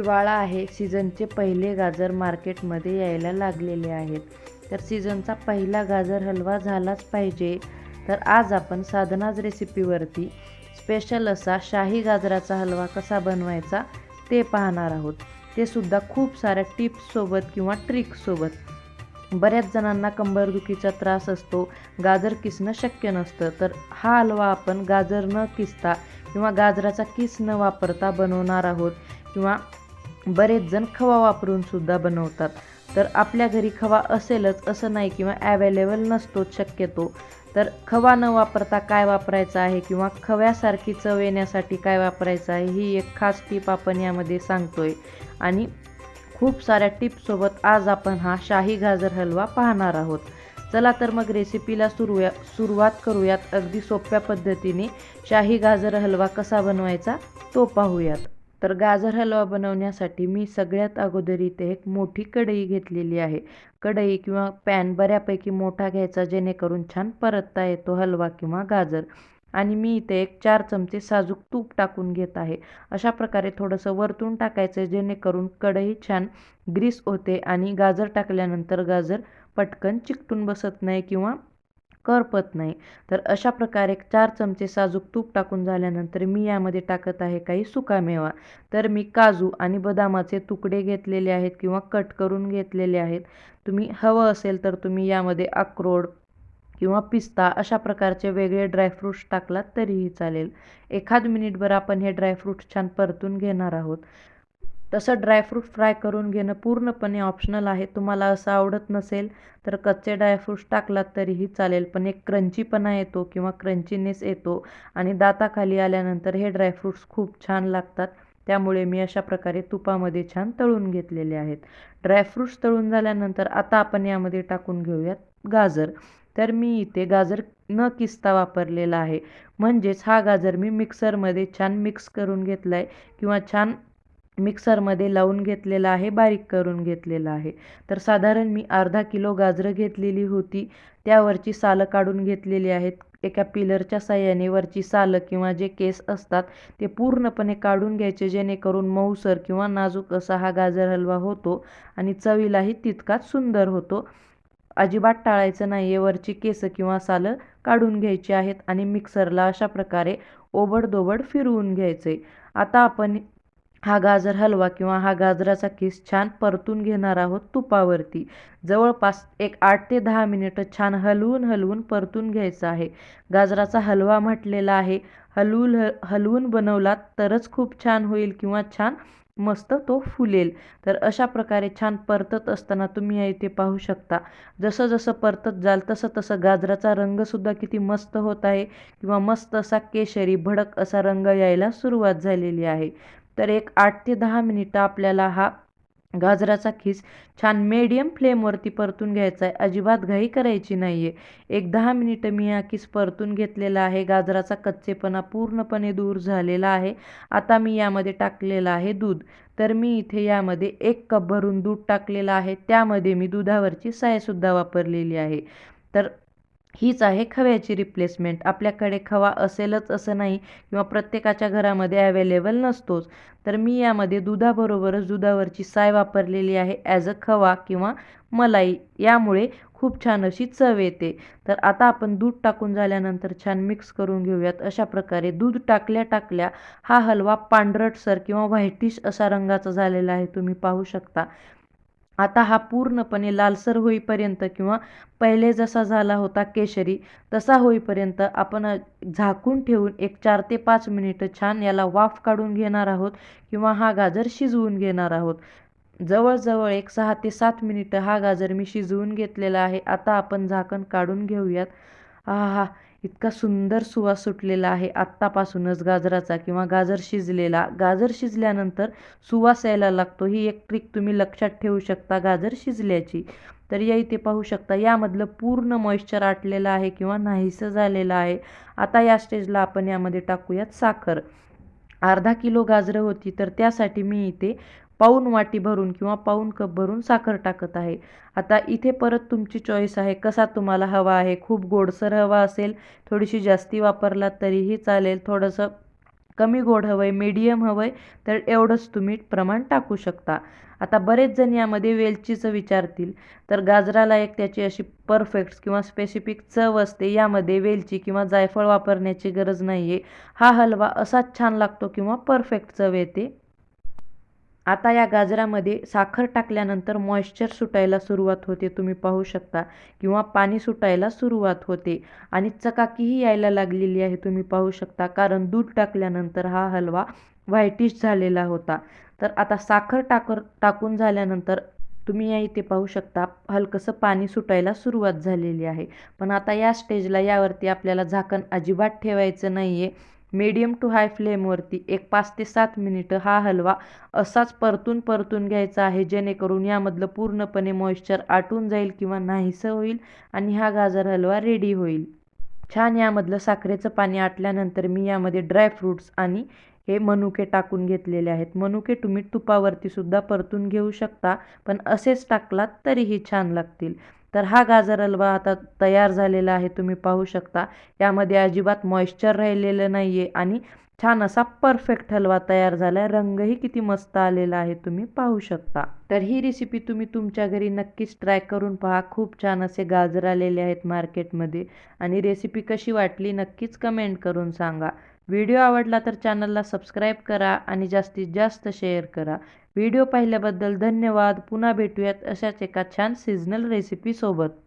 हिवाळा आहे. सीझनचे पहिले गाजर मार्केटमध्ये यायला लागलेले आहेत. तर सीझनचा पहिला गाजर हलवा झालाच पाहिजे. तर आज आपण साधनाज रेसिपीवरती स्पेशल असा शाही गाजराचा हलवा कसा बनवायचा ते पाहणार आहोत. ते सुद्धा खूप साऱ्या टिप्ससोबत किंवा ट्रिक्ससोबत बऱ्याच जणांना कंबरदुखीचा त्रास असतो गाजर किसणं शक्य नसतं. तर हा हलवा आपण गाजर न किसता किंवा गाजराचा किस न वापरता बनवणार आहोत किंवा बरेच जण खवा वापरून सुद्धा बनवतात. तर आपल्या घरी खवा असेलच असं नाही किंवा ॲवेलेबल नसतो शक्यतो. तर खवा न वापरता काय वापरायचं आहे किंवा खव्यासारखी चव येण्यासाठी काय वापरायचं आहे ही एक खास टीप आपण यामध्ये सांगतोय. आणि खूप साऱ्या टिप्ससोबत आज आपण हा शाही गाजर हलवा पाहणार आहोत. चला तर मग रेसिपीला सुरूया सुरुवात करूयात. अगदी सोप्या पद्धतीने शाही गाजर हलवा कसा बनवायचा तो पाहूयात. तर गाजर हलवा बनवण्यासाठी मी सगळ्यात अगोदर इथे एक मोठी कढई घेतलेली आहे. कढई किंवा पॅन बऱ्यापैकी मोठा घ्यायचा जेणेकरून छान परतता येतो हलवा किंवा गाजर. आणि मी इथे एक चार चमचे साजूक तूप टाकून घेत आहे. अशा प्रकारे थोडंसं वरतून टाकायचं जेणेकरून कढई छान ग्रीस होते आणि गाजर टाकल्यानंतर गाजर पटकन चिकटून बसत नाही किंवा करपत नाही. तर अशा प्रकारे चार चमचे साजूक तूप टाकून झाल्यानंतर मी यामध्ये टाकत आहे काही सुकामेवा तर मी काजू आणि बदामाचे तुकडे घेतलेले आहेत किंवा कट करून घेतलेले आहेत. तुम्ही हवं असेल तर तुम्ही यामध्ये अक्रोड किंवा पिस्ता अशा प्रकारचे वेगळे ड्रायफ्रूट्स टाकलात तरीही चालेल. एखाद मिनिटभर आपण हे ड्रायफ्रूट्स छान परतून घेणार आहोत. तसं ड्रायफ्रूट फ्राय करून घेणं पूर्णपणे ऑप्शनल आहे. तुम्हाला असं आवडत नसेल तर कच्चे ड्रायफ्रूट्स टाकलात तरीही चालेल पण एक क्रंचीपणा येतो किंवा क्रंचीनेस येतो आणि दाताखाली आल्यानंतर हे ड्रायफ्रूट्स खूप छान लागतात. त्यामुळे मी अशा प्रकारे तुपामध्ये छान तळून घेतलेले आहेत. ड्रायफ्रूट्स तळून झाल्यानंतर आता आपण यामध्ये टाकून घेऊयात गाजर. तर मी इथे गाजर न किस्ता वापरलेला आहे. म्हणजेच हा गाजर मी मिक्सरमध्ये छान मिक्स करून घेतला आहे किंवा छान मिक्सरमध्ये लावून घेतलेला आहे बारीक करून घेतलेला आहे. तर साधारण मी अर्धा किलो गाजरं घेतलेली होती. त्यावरची सालं काढून घेतलेली आहेत. एका पिलरच्या साह्याने वरची सालं किंवा जे केस असतात ते पूर्णपणे काढून घ्यायचे जेणेकरून मऊसर किंवा नाजूक असा हा गाजर हलवा होतो आणि चवीलाही तितकाच सुंदर होतो. अजिबात टाळायचं नाही आहे वरची केसं किंवा सालं काढून घ्यायची आहेत आणि मिक्सरला अशा प्रकारे ओबडदोबड फिरवून घ्यायचे. आता आपण हा गाजर हलवा किंवा हा गाजराचा किस छान परतून घेणार आहोत तुपावरती. जवळपास एक आठ ते दहा मिनिटं छान हलवून हलवून परतून घ्यायचा आहे. गाजराचा हलवा म्हटलेला आहे. हलवून ह हलवून बनवलात तरच खूप छान होईल किंवा छान मस्त तो फुलेल. तर अशा प्रकारे छान परतत असताना तुम्ही या इथे पाहू शकता. जसं जसं परतत जाल तसं तसं गाजराचा रंगसुद्धा किती मस्त होत आहे. किंवा मस्त असा केशरी भडक असा रंग यायला सुरुवात झालेली आहे. तर एक आठ ते दहा मिनिटं आपल्याला हा गाजराचा खीस छान मीडियम फ्लेमवरती परतून घ्यायचा आहे. अजिबात घाई करायची नाही आहे एक दहा मिनिटं मी हा किस परतून घेतलेला आहे. गाजराचा कच्चेपणा पूर्णपणे दूर झालेला आहे. आता मी यामध्ये टाकलेला आहे दूध. तर मी इथे यामध्ये एक कप भरून दूध टाकलेलं आहे. त्यामध्ये मी दुधावरची सायसुद्धा वापरलेली आहे. तर हीच आहे खव्याची रिप्लेसमेंट आपल्याकडे खवा असेलच असं नाही किंवा प्रत्येकाच्या घरामध्ये अवेलेबल नसतोच. तर मी यामध्ये दुधाबरोबरच दुधावरची साय वापरलेली आहे ॲज अ खवा किंवा मलाई. यामुळे खूप छान अशी चव येते. तर आता आपण दूध टाकून झाल्यानंतर छान मिक्स करून घेऊयात. अशा प्रकारे दूध टाकल्या टाकल्या हा हलवा पांढरटसर किंवा व्हायटिश असा रंगाचा झालेला आहे तुम्ही पाहू शकता. आता हा पूर्णपणे लालसर होईपर्यंत किंवा पहिले जसा झाला होता केशरी तसा होईपर्यंत आपण झाकून ठेवून एक चार ते पाच मिनिटं छान याला वाफ काढून घेणार आहोत किंवा हा गाजर शिजवून घेणार आहोत. जवळजवळ एक सहा ते सात मिनिटं हा गाजर मी शिजवून घेतलेला आहे. आता आपण झाकण काढून घेऊयात. हा हा इतका सुंदर सुवास सुटलेला आहे. आत्तापासूनच गाजराचा किंवा गाजर शिजलेला गाजर शिजल्यानंतर सुवास यायला लागतो. ही एक ट्रिक तुम्ही लक्षात ठेवू शकता गाजर शिजल्याची. तर या इथे पाहू शकता यामधलं पूर्ण मॉइश्चर आटलेलं आहे किंवा नाहीसं झालेलं आहे. आता या स्टेजला आपण यामध्ये टाकूयात साखर. अर्धा किलो गाजरं होती तर त्यासाठी मी इथे पाऊन वाटी भरून किंवा पाऊन कप भरून साखर टाकत आहे. आता इथे परत तुमची चॉईस आहे. कसा तुम्हाला हवा आहे? खूप गोडसर हवा असेल थोडीशी जास्ती वापरला तरीही चालेल. थोडंसं कमी गोड हवं आहे मीडियम हवं आहे तर एवढंच तुम्ही प्रमाण टाकू शकता. आता बरेच जण यामध्ये वेलचीचं विचारतील. तर गाजराला एक त्याची अशी परफेक्ट किंवा स्पेसिफिक चव असते. यामध्ये वेलची किंवा जायफळ वापरण्याची गरज नाही आहे हा हलवा असाच छान लागतो किंवा परफेक्ट चव येते. आता या गाजरामध्ये साखर टाकल्यानंतर मॉइश्चर सुटायला सुरुवात होते. तुम्ही पाहू शकता. किंवा पाणी सुटायला सुरुवात होते. आणि चकाकीही यायला लागलेली आहे. तुम्ही पाहू शकता. कारण दूध टाकल्यानंतर हा हलवा व्हाईटिश झालेला होता. तर आता साखर टाकर टाकून झाल्यानंतर तुम्ही या इथे पाहू शकता. हलकंसं पाणी सुटायला सुरुवात झालेली आहे. पण आता या स्टेजला यावरती आपल्याला झाकण अजिबात ठेवायचं नाही आहे मीडियम टू हाय फ्लेमवरती एक पाच ते सात मिनिटं हा हलवा असाच परतून परतून घ्यायचा आहे जेणेकरून यामधलं पूर्णपणे मॉइश्चर आटून जाईल किंवा नाहीसं होईल आणि हा गाजर हलवा रेडी होईल. छान यामधलं साखरेचं पाणी आटल्यानंतर मी यामध्ये ड्रायफ्रूट्स आणि हे मनुके टाकून घेतलेले आहेत. मनुके तुम्ही तुपावरती सुद्धा परतून घेऊ शकता पण असेच टाकलात तरीही छान लागतील. तर हा गाजर हलवा आता तयार झालेला आहे तुम्ही पाहू शकता. यामध्ये अजिबात मॉइश्चर राहिलेलं नाही आहे आणि छान असा परफेक्ट हलवा तयार झाला आहे रंगही किती मस्त आलेला आहे तुम्ही पाहू शकता. तर ही रेसिपी तुम्ही तुमच्या घरी नक्कीच ट्राय करून पहा. खूप छान असे गाजर आलेले आहेत मार्केटमध्ये आणि रेसिपी कशी वाटली नक्कीच कमेंट करून सांगा. व्हिडिओ आवडला तर चॅनलला सबस्क्राईब करा आणि जास्तीत जास्त शेअर करा. व्हिडिओ पाहिल्याबद्दल धन्यवाद. पुन्हा भेटूयात अशाच एका छान सिजनल रेसिपीसोबत